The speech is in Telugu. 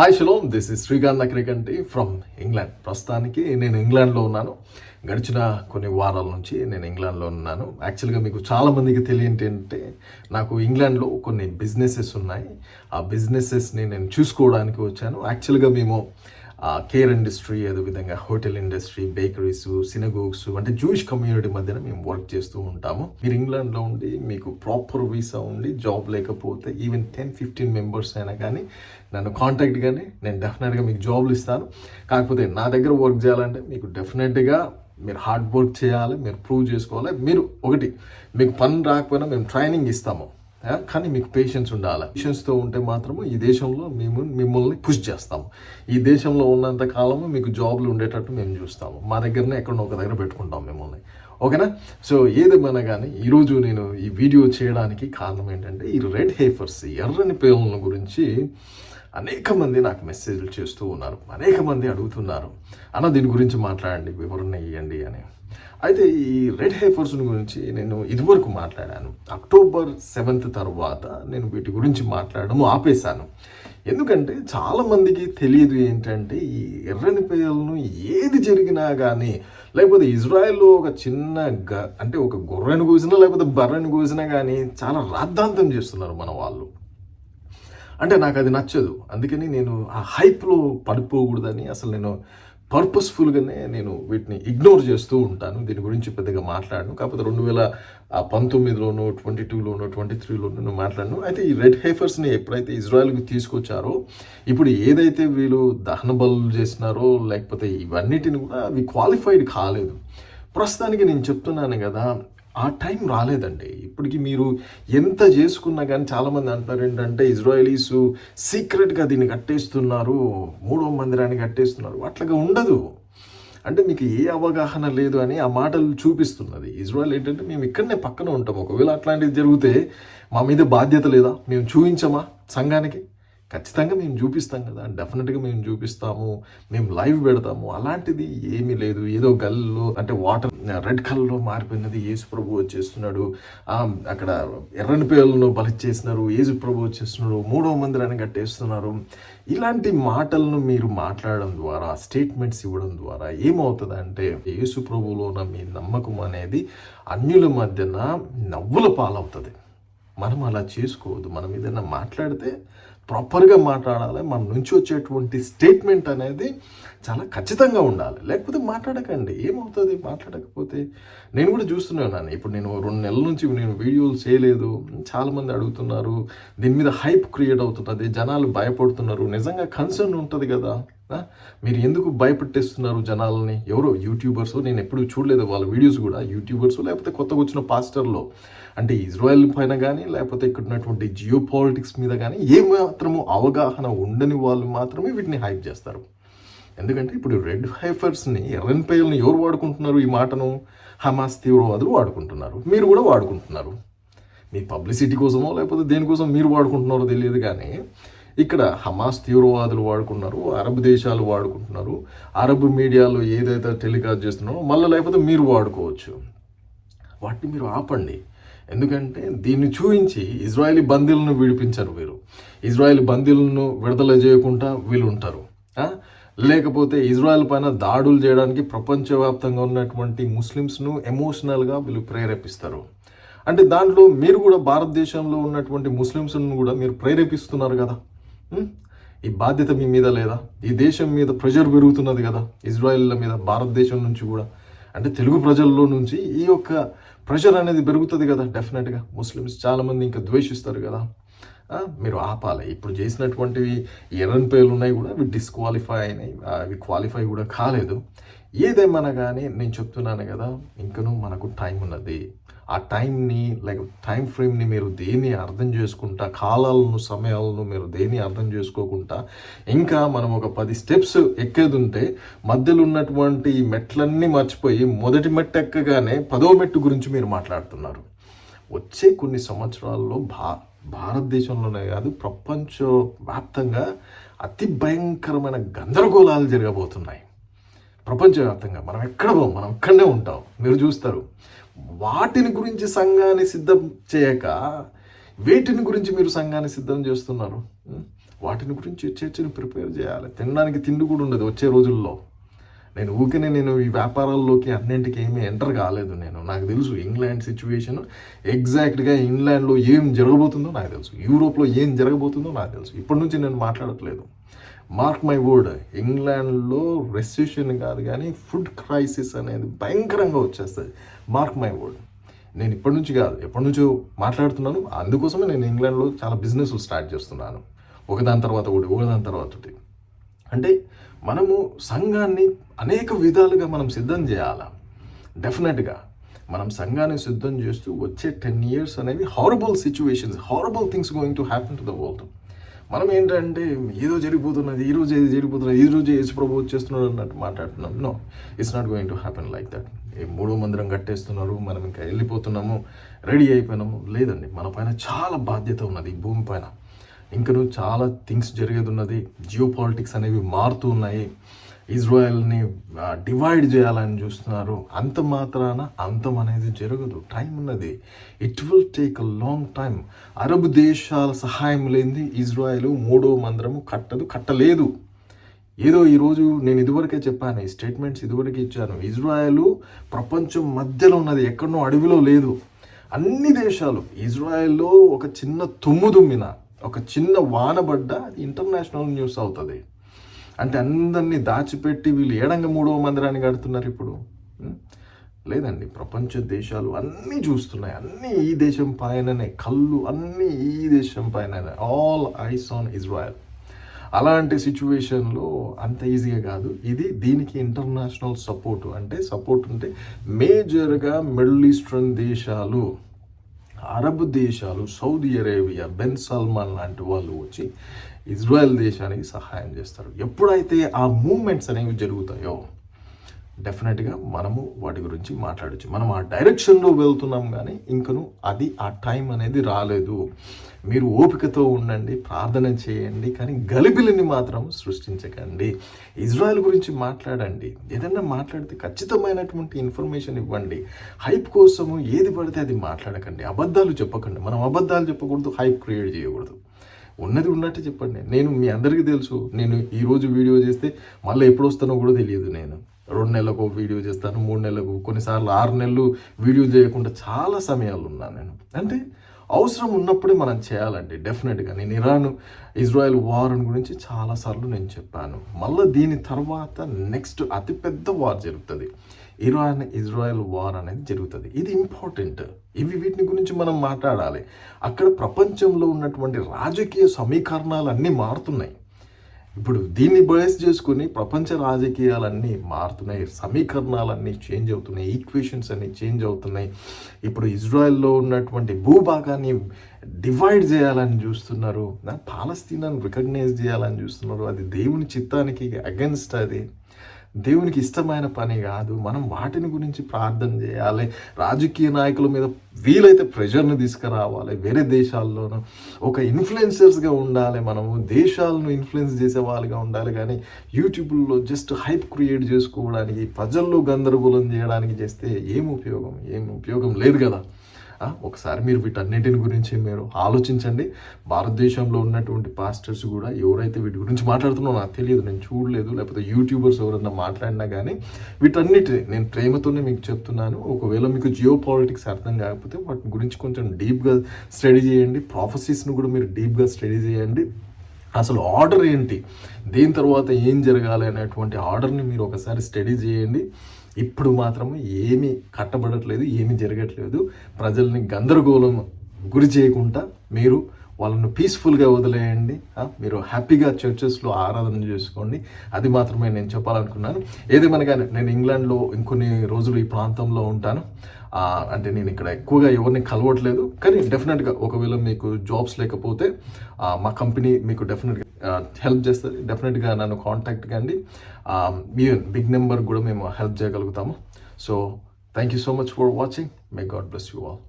Hi shalom. This is Srikanth Akrikanti from England ప్రస్తుతానికి నేను ఇంగ్లాండ్లో ఉన్నాను. గడిచిన కొన్ని వారాల నుంచి నేను ఇంగ్లాండ్లో ఉన్నాను. యాక్చువల్గా మీకు చాలామందికి తెలియంటే నాకు ఇంగ్లాండ్లో కొన్ని బిజినెసెస్ ఉన్నాయి. ఆ బిజినెసెస్ని నేను చూసుకోవడానికి వచ్చాను. యాక్చువల్గా మేము కేర్ ఇండస్ట్రీ అదేవిధంగా హోటల్ ఇండస్ట్రీ బేకరీస్ సినగోగ్స్ అంటే జూయిష్ కమ్యూనిటీ మధ్యన మేము వర్క్ చేస్తూ ఉంటాము. మీరు ఇంగ్లాండ్లో ఉండి మీకు ప్రాపర్ వీసా ఉండి జాబ్ లేకపోతే ఈవెన్ టెన్ ఫిఫ్టీన్ మెంబర్స్ అయినా కానీ నన్ను కాంటాక్ట్ కానీ నేను డెఫినెట్గా మీకు జాబ్లు ఇస్తాను. కాకపోతే నా దగ్గర వర్క్ చేయాలంటే మీకు డెఫినెట్గా మీరు హార్డ్ వర్క్ చేయాలి మీరు ప్రూవ్ చేసుకోవాలి. మీరు ఒకటి మీకు పని రాకపోయినా మేము ట్రైనింగ్ ఇస్తాము. కానీ మీకు పేషెన్స్ ఉండాలి. పేషెన్స్తో ఉంటే మాత్రము ఈ దేశంలో మేము మిమ్మల్ని పుష్ చేస్తాము. ఈ దేశంలో ఉన్నంత కాలము మీకు జాబ్లు ఉండేటట్టు మేము చూస్తాము. మా దగ్గరనే ఎక్కడో ఒక దగ్గర పెట్టుకుంటాం మిమ్మల్ని. ఓకేనా? సో ఏదేమైనా కానీ ఈరోజు నేను ఈ వీడియో చేయడానికి కారణం ఏంటంటే ఈ రెడ్ హేఫర్స్ ఎర్రని పేర్ల గురించి అనేక మంది నాకు మెసేజ్లు చేస్తూ ఉన్నారు. అనేక మంది అడుగుతున్నారు. అన్న దీని గురించి మాట్లాడండి. వివరణ ఇవ్వండి అని. అయితే ఈ రెడ్ హైఫర్స్ గురించి నేను ఇదివరకు మాట్లాడాను. అక్టోబర్ సెవెంత్ తర్వాత నేను వీటి గురించి మాట్లాడడం ఆపేశాను. ఎందుకంటే చాలామందికి తెలియదు ఏంటంటే ఈ ఎర్రని పేయలను ఏది జరిగినా కానీ లేకపోతే ఇజ్రాయెల్లో ఒక చిన్న గ అంటే ఒక గొర్రెను కోసినా లేకపోతే బర్రెను కోసినా కానీ చాలా రాద్ధాంతం చేస్తున్నారు మన వాళ్ళు. అంటే నాకు అది నచ్చదు. అందుకని నేను ఆ హైప్లో పడిపోకూడదని అసలు నేను పర్పస్ఫుల్గానే నేను వీటిని ఇగ్నోర్ చేస్తూ ఉంటాను. దీని గురించి పెద్దగా మాట్లాడను. కాకపోతే రెండు వేల పంతొమ్మిదిలోనో ట్వంటీ టూలోనో ట్వంటీ త్రీలోనో నేను మాట్లాడను. అయితే ఈ రెడ్ హైఫర్స్ని ఎప్పుడైతే ఇజ్రాయెల్కి తీసుకొచ్చారో ఇప్పుడు ఏదైతే వీళ్ళు దహన బలు చేసినారో లేకపోతే ఇవన్నిటిని కూడా అవి క్వాలిఫైడ్ కాలేదు. ప్రస్తుతానికి నేను చెప్తున్నాను కదా ఆ టైం రాలేదండి. ఇప్పటికి మీరు ఎంత చేసుకున్నా కానీ చాలామంది అంటున్నారు ఏంటంటే ఇజ్రాయలీస్ సీక్రెట్గా దీన్ని కట్టేస్తున్నారు మూడో మందిరాన్ని కట్టేస్తున్నారు. అట్లాగా ఉండదు. అంటే మీకు ఏ అవగాహన లేదు అని ఆ మాటలు చూపిస్తున్నది. ఇజ్రాయల్ ఏంటంటే మేము ఇక్కడనే పక్కన ఉంటాం. ఒకవేళ అట్లాంటిది జరిగితే మా మీద బాధ్యత లేదా? మేము చూపించమా సంఘానికి? ఖచ్చితంగా మేము చూపిస్తాం కదా డెఫినెట్గా మేము చూపిస్తాము మేము లైవ్ పెడతాము. అలాంటిది ఏమీ లేదు. ఏదో గల్లో అంటే వాటర్ రెడ్ కలర్లో మారిపోయినది యేసు ప్రభు వచ్చేస్తున్నాడు. అక్కడ ఎర్రని పేర్లను బలి చేసినారు యేసు ప్రభు వచ్చేస్తున్నాడు మూడో మందిరాన్ని కట్టేస్తున్నారు. ఇలాంటి మాటలను మీరు మాట్లాడడం ద్వారా స్టేట్మెంట్స్ ఇవ్వడం ద్వారా ఏమవుతుంది అంటే యేసు ప్రభువులో మీ నమ్మకం అనేది అన్యుల మధ్యన నవ్వుల పాలవుతుంది. మనం అలా చేసుకోవద్దు. మనం ఏదైనా మాట్లాడితే ప్రాపర్గా మాట్లాడాలి మన నుంచి వచ్చేటువంటి స్టేట్మెంట్ అనేది చాలా ఖచ్చితంగా ఉండాలి. లేకపోతే మాట్లాడకండి. ఏమవుతుంది? మాట్లాడకపోతే నేను కూడా చూస్తున్నాను ఇప్పుడు నేను రెండు నెలల నుంచి నేను వీడియోలు చేయలేదు. చాలామంది అడుగుతున్నారు దీని మీద హైప్ క్రియేట్ అవుతున్నది జనాలు భయపడుతున్నారు. నిజంగా కన్సర్న్ ఉంటుంది కదా. మీరు ఎందుకు భయపెట్టేస్తున్నారు జనాలని? ఎవరో? యూట్యూబర్స్ నేను ఎప్పుడు చూడలేదు వాళ్ళ వీడియోస్ కూడా. యూట్యూబర్స్ లేకపోతే కొత్తగా వచ్చిన పాస్టర్లో అంటే ఇజ్రాయెల్ పైన కానీ లేకపోతే ఇక్కడ ఉన్నటువంటి జియో పాలిటిక్స్ మీద కానీ ఏమాత్రము అవగాహన ఉండని వాళ్ళు మాత్రమే వీటిని హైప్ చేస్తారు. ఎందుకంటే ఇప్పుడు రెడ్ హైఫర్స్ని ఎర్రన్ పేయల్ని ఎవరు వాడుకుంటున్నారు ఈ మాటను? హమాస్ తీవ్రవాదులు వాడుకుంటున్నారు. మీరు కూడా వాడుకుంటున్నారు. మీ పబ్లిసిటీ కోసమో లేకపోతే దేనికోసం మీరు వాడుకుంటున్నారో తెలియదు కానీ ఇక్కడ హమాస్ తీవ్రవాదులు వాడుకున్నారు అరబ్ దేశాలు వాడుకుంటున్నారు అరబ్ మీడియాలో ఏదైతే టెలికాస్ట్ చేస్తున్నారో మళ్ళీ లేకపోతే మీరు వాడుకోవచ్చు. వాటిని మీరు ఆపండి. ఎందుకంటే దీన్ని చూపించి ఇజ్రాయలీ బందీలను విడిపించరు వీరు. ఇజ్రాయెల్ బందీలను విడుదల చేయకుండా వీళ్ళు ఉంటారు. లేకపోతే ఇజ్రాయెల్ పైన దాడులు చేయడానికి ప్రపంచవ్యాప్తంగా ఉన్నటువంటి ముస్లిమ్స్ను ఎమోషనల్గా వీళ్ళు ప్రేరేపిస్తారు. అంటే దాంట్లో మీరు కూడా భారతదేశంలో ఉన్నటువంటి ముస్లిమ్స్ను కూడా మీరు ప్రేరేపిస్తున్నారు కదా. ఈ బాధ్యత మీ మీద లేదా? ఈ దేశం మీద ప్రెషర్ పెరుగుతున్నది కదా ఇజ్రాయెల్ మీద భారతదేశం నుంచి కూడా. అంటే తెలుగు ప్రజల్లో నుంచి ఈ యొక్క ప్రెషర్ అనేది పెరుగుతుంది కదా డెఫినెట్గా ముస్లిమ్స్ చాలామంది ఇంకా ద్వేషిస్తారు కదా. మీరు ఆపాలి. ఇప్పుడు చేసినటువంటివి ఎర్రన్ పేర్లు ఉన్నాయి కూడా అవి డిస్క్వాలిఫై అయినాయి. అవి క్వాలిఫై కూడా కాలేదు. ఏదేమన్నా కానీ నేను చెప్తున్నాను కదా ఇంకనూ మనకు టైం ఉన్నది. ఆ టైంని లైక్ టైం ఫ్రేమ్ని మీరు దేన్ని అర్థం చేసుకుంటా కాలాలను సమయాలను మీరు దేన్ని అర్థం చేసుకోకుండా ఇంకా మనం ఒక పది స్టెప్స్ ఎక్కేది ఉంటే మధ్యలో ఉన్నటువంటి ఈ మెట్లన్నీ మర్చిపోయి మొదటి మెట్టు ఎక్కగానే పదో మెట్టు గురించి మీరు మాట్లాడుతున్నారు. వచ్చే కొన్ని సంవత్సరాల్లో భా భారతదేశంలోనే కాదు ప్రపంచ వ్యాప్తంగా అతి భయంకరమైన గందరగోళాలు జరగబోతున్నాయి. ప్రపంచవ్యాప్తంగా మనం ఎక్కడ పోం మనం ఇక్కడనే ఉంటాం. మీరు చూస్తారు. వాటిని గురించి సంఘాన్ని సిద్ధం చేయక వేటిని గురించి మీరు సంఘాన్ని సిద్ధం చేస్తున్నారు. వాటిని గురించి చర్చని ప్రిపేర్ చేయాలి. తినడానికి తిండి కూడా ఉండదు వచ్చే రోజుల్లో. నేను ఊరికనే నేను ఈ వ్యాపారాల్లోకి అన్నింటికి ఏమీ ఎంటర్ కాలేదు నేను. నాకు తెలుసు ఇంగ్లాండ్ సిచ్యువేషన్ ఎగ్జాక్ట్గా ఇంగ్లాండ్లో ఏం జరగబోతుందో నాకు తెలుసు. యూరోప్లో ఏం జరగబోతుందో నాకు తెలుసు. ఇప్పటి నుంచి నేను మాట్లాడట్లేదు. మార్క్ మై వర్డ్ ఇంగ్లాండ్లో రెసిషన్ కాదు కానీ ఫుడ్ క్రైసిస్ అనేది భయంకరంగా వచ్చేస్తుంది. మార్క్ మై వర్డ్ నేను ఇప్పటి నుంచి కాదు ఎప్పటి నుంచో మాట్లాడుతున్నాను. అందుకోసమే నేను ఇంగ్లాండ్లో చాలా బిజినెస్ స్టార్ట్ చేస్తున్నాను. ఒకదాని తర్వాత ఒకటి ఒకదాని తర్వాత ఒకటి. అంటే మనము సంఘాన్ని అనేక విధాలుగా మనం సిద్ధం చేయాలి? డెఫినెట్గా మనం సంఘాన్ని సిద్ధం చేస్తూ వచ్చే టెన్ ఇయర్స్ అనేవి horrible situations horrible things going to happen to the world మనం ఏంటంటే ఏదో జరిగిపోతున్నది ఈ రోజు ఏది జరిగిపోతున్నది ఈ రోజు యేసు ప్రభు వచ్చేస్తున్నాడు అన్నట్టు మాట్లాడుతున్నాం. No it's not going to happen like that ఈ మూడో మందిరం కట్టేస్తున్నారు మనం ఇంకా వెళ్ళిపోతున్నాము రెడీ అయిపోయినాము. లేదండి మన పైన చాలా బాధ్యత ఉన్నది ఈ భూమి పైన. ఇంకను చాలా థింగ్స్ జరిగేది ఉన్నది జియో పాలిటిక్స్ అనేవి మారుతూ ఉన్నాయి. ఇజ్రాయెల్ని డివైడ్ చేయాలని చూస్తున్నారు. అంత మాత్రాన అంతం అనేది జరగదు. టైం ఉన్నది. It will take a long time Arab దేశాల సహాయం లేనిది ఇజ్రాయెల్ మూడో మందిరము కట్టదు కట్టలేదు. ఏదో ఈరోజు నేను ఇదివరకే చెప్పాను ఈ స్టేట్మెంట్స్ ఇదివరకే ఇచ్చాను. ఇజ్రాయెల్ ప్రపంచం మధ్యలో ఉన్నది ఎక్కడనో అడవిలో లేదు. అన్ని దేశాలు ఇజ్రాయెల్లో ఒక చిన్న తుమ్ము తుమ్మిన ఒక చిన్న వానబడ్డ ఇంటర్నేషనల్ న్యూస్ అవుతుంది. అంటే అందరినీ దాచిపెట్టి వీళ్ళు ఏడంగ మూడవ మందిరాన్ని కడుతున్నారు ఇప్పుడు? లేదండి ప్రపంచ దేశాలు అన్నీ చూస్తున్నాయి. అన్నీ ఈ దేశం పైననే కళ్ళు అన్నీ ఈ దేశం పైననే. ఆల్ ఐస్ ఆన్ ఇజ్రాయెల్ అలాంటి సిచ్యువేషన్లో అంత ఈజీగా కాదు. ఇది దీనికి ఇంటర్నేషనల్ సపోర్ట్. అంటే సపోర్ట్ అంటే మేజర్గా మిడిల్ ఈస్టర్న్ దేశాలు. అరబ్ దేశాలు సౌదీ అరేబియా బెన్ సల్మాన్ లాంటి వాళ్ళు వచ్చి ఇజ్రాయెల్ దేశానికి సహాయం చేస్తారు. ఎప్పుడైతే ఆ మూమెంట్స్ అనేవి జరుగుతాయో డెఫినెట్గా మనము వాటి గురించి మాట్లాడచ్చు. మనం ఆ డైరెక్షన్లో వెళ్తున్నాం కానీ ఇంకను అది ఆ టైం అనేది రాలేదు. మీరు ఓపికతో ఉండండి ప్రార్థన చేయండి కానీ గలిబిలిని మాత్రం సృష్టించకండి. ఇజ్రాయెల్ గురించి మాట్లాడండి. ఏదైనా మాట్లాడితే ఖచ్చితమైనటువంటి ఇన్ఫర్మేషన్ ఇవ్వండి. హైప్ కోసము ఏది పడితే అది మాట్లాడకండి. అబద్ధాలు చెప్పకండి. మనం అబద్ధాలు చెప్పకూడదు హైప్ క్రియేట్ చేయకూడదు. ఉన్నది ఉన్నట్టు చెప్పండి. నేను మీ అందరికీ తెలుసు. నేను ఈరోజు వీడియో చేస్తే మళ్ళీ ఎప్పుడు వస్తానో కూడా తెలియదు నేను. రెండు నెలలకు వీడియో చేస్తాను మూడు నెలలకు కొన్నిసార్లు ఆరు నెలలు వీడియో చేయకుండా చాలా సమయాలు ఉన్నాను నేను. అంటే అవసరం ఉన్నప్పుడే మనం చేయాలండి డెఫినెట్గా. నేను ఇరాన్ ఇజ్రాయెల్ వార్ గురించి చాలాసార్లు నేను చెప్పాను. మళ్ళీ దీని తర్వాత నెక్స్ట్ అతిపెద్ద వార్ జరుగుతుంది. ఇరాన్ ఇజ్రాయెల్ వార్ అనేది జరుగుతుంది. ఇది ఇంపార్టెంట్. ఇవి వీటిని గురించి మనం మాట్లాడాలి. అక్కడ ప్రపంచంలో ఉన్నటువంటి రాజకీయ సమీకరణాలు అన్నీ మారుతున్నాయి. ఇప్పుడు దీన్ని బేస్ చేసుకుని ప్రపంచ రాజకీయాలన్నీ మారుతున్నాయి సమీకరణాలన్నీ చేంజ్ అవుతున్నాయి ఈక్వేషన్స్ అన్నీ చేంజ్ అవుతున్నాయి. ఇప్పుడు ఇజ్రాయెల్లో ఉన్నటువంటి భూభాగాన్ని డివైడ్ చేయాలని చూస్తున్నారు. పాలస్తీనాను రికగ్నైజ్ చేయాలని చూస్తున్నారు. అది దేవుని చిత్తానికి అగెన్స్ట్ అది. దేవునికి ఇష్టమైన పని కాదు. మనం వాటిని గురించి ప్రార్థన చేయాలి. రాజకీయ నాయకుల మీద వీలైతే ప్రెషర్ని తీసుకురావాలి. వేరే దేశాల్లోనూ ఒక ఇన్ఫ్లుయెన్సర్స్గా ఉండాలి మనము. దేశాలను ఇన్ఫ్లుయెన్స్ చేసే వాళ్ళుగా ఉండాలి. కానీ యూట్యూబ్లో జస్ట్ హైప్ క్రియేట్ చేసుకోవడానికి ప్రజల్లో గందరగోళం చేయడానికి చేస్తే ఏం ఉపయోగం? ఏం ఉపయోగం లేదు కదా. ఒకసారి మీరు వీటన్నిటిని గురించి మీరు ఆలోచించండి. భారతదేశంలో ఉన్నటువంటి పాస్టర్స్ కూడా ఎవరైతే వీటి గురించి మాట్లాడుతున్నారో నాకు తెలియదు నేను చూడలేదు. లేకపోతే యూట్యూబర్స్ ఎవరన్నా మాట్లాడినా కానీ వీటన్నిటిని నేను ప్రేమతోనే మీకు చెప్తున్నాను. ఒకవేళ మీకు జియో పాలిటిక్స్ అర్థం కాకపోతే వాటి గురించి కొంచెం డీప్గా స్టడీ చేయండి. ప్రాఫెసెస్ను కూడా మీరు డీప్గా స్టడీ చేయండి. అసలు ఆర్డర్ ఏంటి? దీని తర్వాత ఏం జరగాలి అనేటువంటి ఆర్డర్ని మీరు ఒకసారి స్టడీ చేయండి. ఇప్పుడు మాత్రం ఏమీ కట్టబడట్లేదు ఏమీ జరగట్లేదు. ప్రజల్ని గందరగోళం గురి చేయకుండా మీరు వాళ్ళను పీస్ఫుల్గా వదిలేయండి. మీరు హ్యాపీగా చర్చెస్లో ఆరాధన చేసుకోండి. అది మాత్రమే నేను చెప్పాలనుకున్నాను. ఏదేమన్నా కానీ నేను ఇంగ్లాండ్లో ఇంకొన్ని రోజులు ఈ ప్రాంతంలో ఉంటాను. అంటే నేను ఇక్కడ ఎక్కువగా ఎవరిని కలవట్లేదు. కానీ డెఫినెట్గా ఒకవేళ మీకు జాబ్స్ లేకపోతే మా కంపెనీ మీకు డెఫినెట్గా హెల్ప్ చేస్తుంది. డెఫినెట్గా నన్ను కాంటాక్ట్ కండి. మీ బిగ్ నెంబర్ కూడా మేము హెల్ప్ చేయగలుగుతాము. So thank you so much for watching may God bless you all